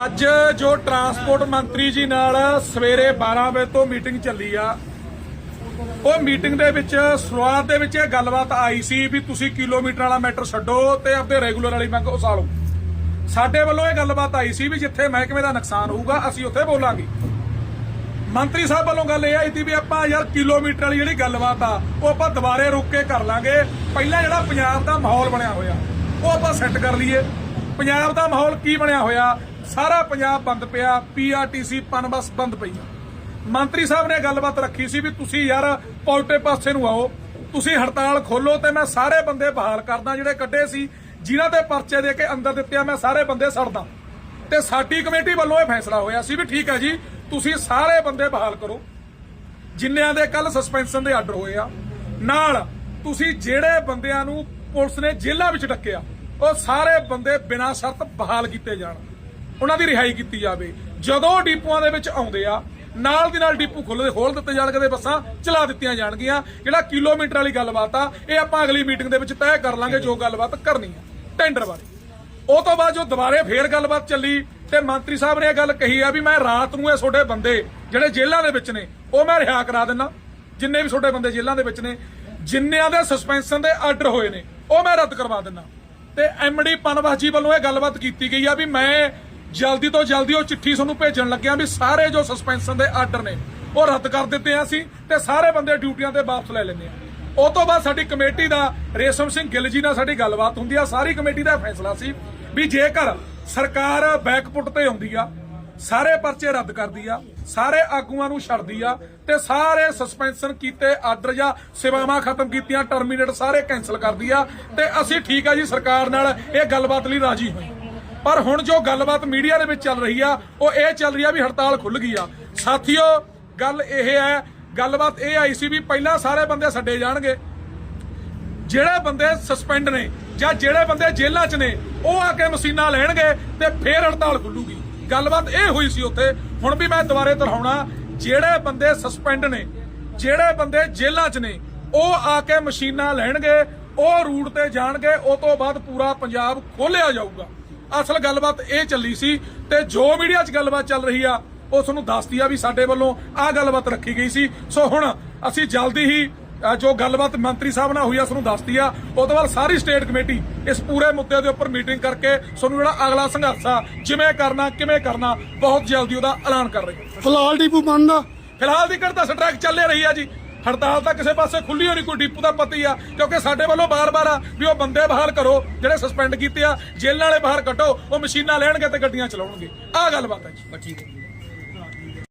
ਅੱਜ ਜੋ ਟਰਾਂਸਪੋਰਟ ਮੰਤਰੀ ਜੀ ਨਾਲ ਸਵੇਰੇ 12 ਵਜੇ ਤੋਂ ਮੀਟਿੰਗ ਚੱਲੀ ਆ, ਉਹ ਮੀਟਿੰਗ ਦੇ ਵਿੱਚ, ਸ਼ੁਰੂਆਤ ਦੇ ਵਿੱਚ ਇਹ ਗੱਲਬਾਤ ਆਈ ਸੀ ਵੀ ਤੁਸੀਂ ਕਿਲੋਮੀਟਰ ਵਾਲਾ ਮੈਟਰ ਛੱਡੋ ਤੇ ਆਪਣੇ ਰੈਗੂਲਰ ਵਾਲੀ ਮੰਗ ਉਸਾਲੋ ਸਾਡੇ ਵੱਲੋਂ ਇਹ ਗੱਲਬਾਤ ਆਈ ਸੀ ਵੀ ਜਿੱਥੇ ਮਹਿਕਮੇ ਦਾ ਨੁਕਸਾਨ ਹੋਊਗਾ, ਅਸੀਂ ਉੱਥੇ ਬੋਲਾਂਗੇ। ਮੰਤਰੀ ਸਾਹਿਬ ਵੱਲੋਂ ਗੱਲ ਇਹ ਆਈ ਸੀ ਵੀ ਆਪਾਂ ਯਾਰ ਕਿਲੋਮੀਟਰ ਵਾਲੀ ਜਿਹੜੀ ਗੱਲਬਾਤ ਆ, ਉਹ ਆਪਾਂ ਦੁਬਾਰੇ ਰੁਕ ਕੇ ਕਰ ਲਾਂਗੇ। ਪਹਿਲਾਂ ਜਿਹੜਾ ਪੰਜਾਬ ਦਾ ਮਾਹੌਲ ਬਣਿਆ ਹੋਇਆ, ਉਹ ਆਪਾਂ ਸੈੱਟ ਕਰ ਲਈਏ। ਪੰਜਾਬ ਦਾ ਮਾਹੌਲ ਕੀ ਬਣਿਆ ਹੋਇਆ? ਸਾਰਾ ਪੰਜਾਬ ਬੰਦ ਪਿਆ ਪੀਆਰਟੀਸੀ ਪਨਬਸ ਬੰਦ ਪਈ ਮੰਤਰੀ ਸਾਹਿਬ ਨੇ ਗੱਲਬਾਤ ਰੱਖੀ ਸੀ ਵੀ ਤੁਸੀਂ ਯਾਰ ਪੌਲਟੇ ਪਾਸੇ ਨੂੰ ਆਓ, ਤੁਸੀਂ ਹੜਤਾਲ ਖੋਲੋ ਤੇ ਮੈਂ ਸਾਰੇ ਬੰਦੇ ਬਹਾਲ ਕਰਦਾ, ਜਿਹੜੇ ਕੱਢੇ ਸੀ, ਜਿਨ੍ਹਾਂ ਤੇ ਪਰਚੇ ਦੇ ਕੇ ਅੰਦਰ ਦਿੱਤੇ ਮੈਂ ਸਾਰੇ ਬੰਦੇ ਸੜਦਾ। ਤੇ ਸਾਡੀ ਕਮੇਟੀ ਵੱਲੋਂ ਇਹ ਫੈਸਲਾ ਹੋਇਆ ਸੀ ਵੀ ਠੀਕ ਹੈ ਜੀ, ਤੁਸੀਂ ਸਾਰੇ ਬੰਦੇ ਬਹਾਲ ਕਰੋ। ਜਿੰਨਿਆਂ ਦੇ ਕੱਲ ਸਸਪੈਂਸ਼ਨ ਦੇ ਆਰਡਰ ਹੋਏ ਆ। ਨਾਲ ਤੁਸੀਂ ਜਿਹੜੇ ਬੰਦਿਆਂ ਨੂੰ ਪੁਲਿਸ ਨੇ ਜੇਲ੍ਹਾਂ ਵਿੱਚ ਡੱਕਿਆ, ਉਹ ਸਾਰੇ ਬੰਦੇ ਬਿਨਾਂ ਸ਼ਰਤ ਬਹਾਲ ਕੀਤੇ ਜਾਣ। ਉਹਨਾਂ ਦੀ ਰਿਹਾਈ ਕੀਤੀ ਜਾਵੇ। ਜਦੋਂ ਡਿਪੂਆਂ ਦੇ ਵਿੱਚ ਆਉਂਦੇ ਆ, ਨਾਲ ਦੀ ਨਾਲ ਡਿਪੂ ਖੋਲ੍ਹ ਖੋਲ ਦਿੱਤੇ ਜਾਣਗੇ ਤੇ ਬੱਸਾਂ ਚਲਾ ਦਿੱਤੀਆਂ ਜਾਣਗੀਆਂ। ਜਿਹੜਾ ਕਿਲੋਮੀਟਰ ਵਾਲੀ ਗੱਲਬਾਤ ਆ, ਇਹ ਆਪਾਂ ਅਗਲੀ ਮੀਟਿੰਗ ਦੇ ਵਿੱਚ ਤੈਅ ਕਰ ਲਾਂਗੇ ਜੋ ਗੱਲਬਾਤ ਕਰਨੀ ਆ, ਟੈਂਡਰ ਬਾਰੇ। ਉਹ ਤੋਂ ਬਾਅਦ ਜੋ ਦੁਬਾਰੇ ਫੇਰ ਗੱਲਬਾਤ ਚੱਲੀ ਤੇ ਮੰਤਰੀ ਸਾਹਿਬ ਨੇ ਇਹ ਗੱਲ ਕਹੀ ਆ ਵੀ ਮੈਂ ਰਾਤ ਨੂੰ ਇਹ ਤੁਹਾਡੇ ਬੰਦੇ ਜਿਹੜੇ ਜੇਲ੍ਹਾਂ ਦੇ ਵਿੱਚ ਨੇ, ਉਹ ਮੈਂ ਰਿਹਾ ਕਰਾ ਦਿੰਨਾ। ਜਿੰਨੇ ਵੀ ਤੁਹਾਡੇ ਬੰਦੇ ਜੇਲ੍ਹਾਂ ਦੇ ਵਿੱਚ ਨੇ, ਜਿੰਨਿਆਂ ਦੇ ਸਸਪੈਂਸ਼ਨ ਦੇ ਆਰਡਰ ਹੋਏ ਨੇ, ਉਹ ਮੈਂ ਰੱਦ ਕਰਵਾ ਦਿੰਨਾ। ਤੇ ਐਮਡੀ ਪਨਵਾਜੀ ਵੱਲੋਂ ਇਹ ਗੱਲਬਾਤ ਕੀਤੀ ਗਈ ਆ ਵੀ ਮੈਂ ਜਲਦੀ ਤੋਂ ਜਲਦੀ ਉਹ ਚਿੱਠੀ ਸਾਨੂੰ ਭੇਜਣ ਲੱਗਿਆ ਵੀ ਸਾਰੇ ਜੋ ਸਸਪੈਂਸ਼ਨ ਦੇ ਆਰਡਰ ਨੇ, ਉਹ ਰੱਦ ਕਰ ਦਿੱਤੇ ਆ ਅਸੀਂ ਤੇ ਸਾਰੇ ਬੰਦੇ ਡਿਊਟੀਆਂ ਤੇ ਵਾਪਸ ਲੈ ਲੈਂਦੇ ਆ। ਉਹ ਤੋਂ ਬਾਅਦ ਸਾਡੀ ਕਮੇਟੀ ਦਾ, ਰੇਸ਼ਮ ਸਿੰਘ ਗਿੱਲ ਜੀ ਨਾਲ ਸਾਡੀ ਗੱਲਬਾਤ ਹੁੰਦੀ ਆ, ਸਾਰੀ ਕਮੇਟੀ ਦਾ ਫੈਸਲਾ ਸੀ ਵੀ ਜੇਕਰ ਸਰਕਾਰ ਬੈਕਪੁੱਟ ਤੇ ਆਉਂਦੀ ਆ, ਸਾਰੇ ਪਰਚੇ ਰੱਦ ਕਰਦੀ ਆ, ਸਾਰੇ ਆਗੂਆਂ ਨੂੰ ਛੱਡਦੀ ਆ ਤੇ ਸਾਰੇ ਸਸਪੈਂਸ਼ਨ ਕੀਤੇ ਆਰਡਰ ਜਾਂ ਸੇਵਾਵਾਂ ਖਤਮ ਕੀਤੀਆਂ ਟਰਮੀਨੇਟ ਸਾਰੇ ਕੈਨਸਲ ਕਰਦੀ ਆ ਤੇ ਅਸੀਂ ਠੀਕ ਆ ਜੀ, ਸਰਕਾਰ ਨਾਲ ਇਹ ਗੱਲਬਾਤ ਲਈ ਰਾਜੀ ਹੋਈ। ਪਰ ਹੁਣ ਜੋ ਗੱਲਬਾਤ ਮੀਡੀਆ ਦੇ ਵਿੱਚ ਚੱਲ ਰਹੀ ਆ, ਉਹ ਇਹ ਚੱਲ ਰਹੀ ਆ ਵੀ ਹੜਤਾਲ ਖੁੱਲ ਗਈ ਆ। ਸਾਥੀਓ, ਗੱਲ ਇਹ ਹੈ, ਗੱਲਬਾਤ ਇਹ ਆਈ ਸੀ ਵੀ ਪਹਿਲਾਂ ਸਾਰੇ ਬੰਦੇ ਛੱਡੇ ਜਾਣਗੇ। ਜਿਹੜੇ ਬੰਦੇ ਸਸਪੈਂਡ ਨੇ ਜਾਂ ਜਿਹੜੇ ਬੰਦੇ ਜੇਲ੍ਹਾਂ 'ਚ ਨੇ, ਉਹ ਆ ਕੇ ਮਸ਼ੀਨਾਂ ਲੈਣਗੇ ਤੇ ਫੇਰ ਹੜਤਾਲ ਖੁੱਲੂਗੀ ਗੱਲਬਾਤ ਇਹ ਹੋਈ ਸੀ ਉੱਥੇ, ਹੁਣ ਵੀ ਮੈਂ ਦੁਬਾਰੇ ਦੁਹਰਾਉਣਾ ਜਿਹੜੇ ਬੰਦੇ ਸਸਪੈਂਡ ਨੇ, ਜਿਹੜੇ ਬੰਦੇ ਜੇਲ੍ਹਾਂ 'ਚ ਨੇ, ਉਹ ਆ ਕੇ ਮਸ਼ੀਨਾਂ ਲੈਣਗੇ, ਉਹ ਰੂਟ ਤੇ ਜਾਣਗੇ, ਉਹ ਤੋਂ ਬਾਅਦ ਪੂਰਾ ਪੰਜਾਬ ਖੋਲਿਆ ਜਾਊਗਾ। ਅਸਲ ਗੱਲਬਾਤ ਇਹ ਚੱਲੀ ਸੀ ਤੇ ਜੋ ਮੀਡੀਆ 'ਚ ਗੱਲਬਾਤ ਚੱਲ ਰਹੀ ਆ ਉਹ ਤੁਹਾਨੂੰ ਦੱਸਦੀ ਆ ਵੀ ਸਾਡੇ ਵੱਲੋਂ ਆਹ ਗੱਲਬਾਤ ਰੱਖੀ ਗਈ ਸੀ। ਸੋ ਹੁਣ ਅਸੀਂ ਜਲਦੀ ਹੀ ਜੋ ਗੱਲਬਾਤ ਮੰਤਰੀ ਸਾਹਿਬ ਨਾਲ ਹੋਈ ਆ ਤੁਹਾਨੂੰ ਦੱਸਦੀ ਆ। ਉਹ ਤੋਂ ਬਾਅਦ ਸਾਰੀ ਸਟੇਟ ਕਮੇਟੀ ਇਸ ਪੂਰੇ ਮੁੱਦੇ ਦੇ ਉੱਪਰ ਮੀਟਿੰਗ ਕਰਕੇ ਤੁਹਾਨੂੰ ਜਿਹੜਾ ਅਗਲਾ ਸੰਘਰਸ਼ ਆ ਜਿਵੇਂ ਕਰਨਾ ਕਿਵੇਂ ਕਰਨਾ ਬਹੁਤ ਜਲਦੀ ਉਹਦਾ ਐਲਾਨ ਕਰ ਰਹੀ ਹੈ ਫਿਲਹਾਲ ਡਿਪੂ ਬੰਦ ਆ ਫਿਲਹਾਲ ਦੀ ਤਾਂ ਸਟ੍ਰਾਈਕ ਚੱਲੇ ਰਹੀ ਆ ਜੀ। ਹੜਤਾਲ ਤਾਂ ਕਿਸੇ ਪਾਸੇ ਖੁੱਲੀ ਹੋਣੀ ਕੋਈ ਡੀਪੂ ਦਾ ਪਤੀ ਆ, ਕਿਉਂਕਿ ਸਾਡੇ ਵੱਲੋਂ ਬਾਰ-ਬਾਰ ਆ ਵੀ ਉਹ ਬੰਦੇ ਬਹਾਲ ਕਰੋ, ਜਿਹੜੇ ਸਸਪੈਂਡ ਕੀਤੇ ਆ, ਜੇਲ੍ਹਾਂ ਵਾਲੇ ਬਾਹਰ ਕੱਢੋ, ਉਹ ਮਸ਼ੀਨਾਂ ਲੈਣਗੇ ਤੇ ਗੱਡੀਆਂ ਚਲਾਉਣਗੇ। ਆਹ ਗੱਲਬਾਤ ਹੈ ਜੀ। ਠੀਕ ਹੈ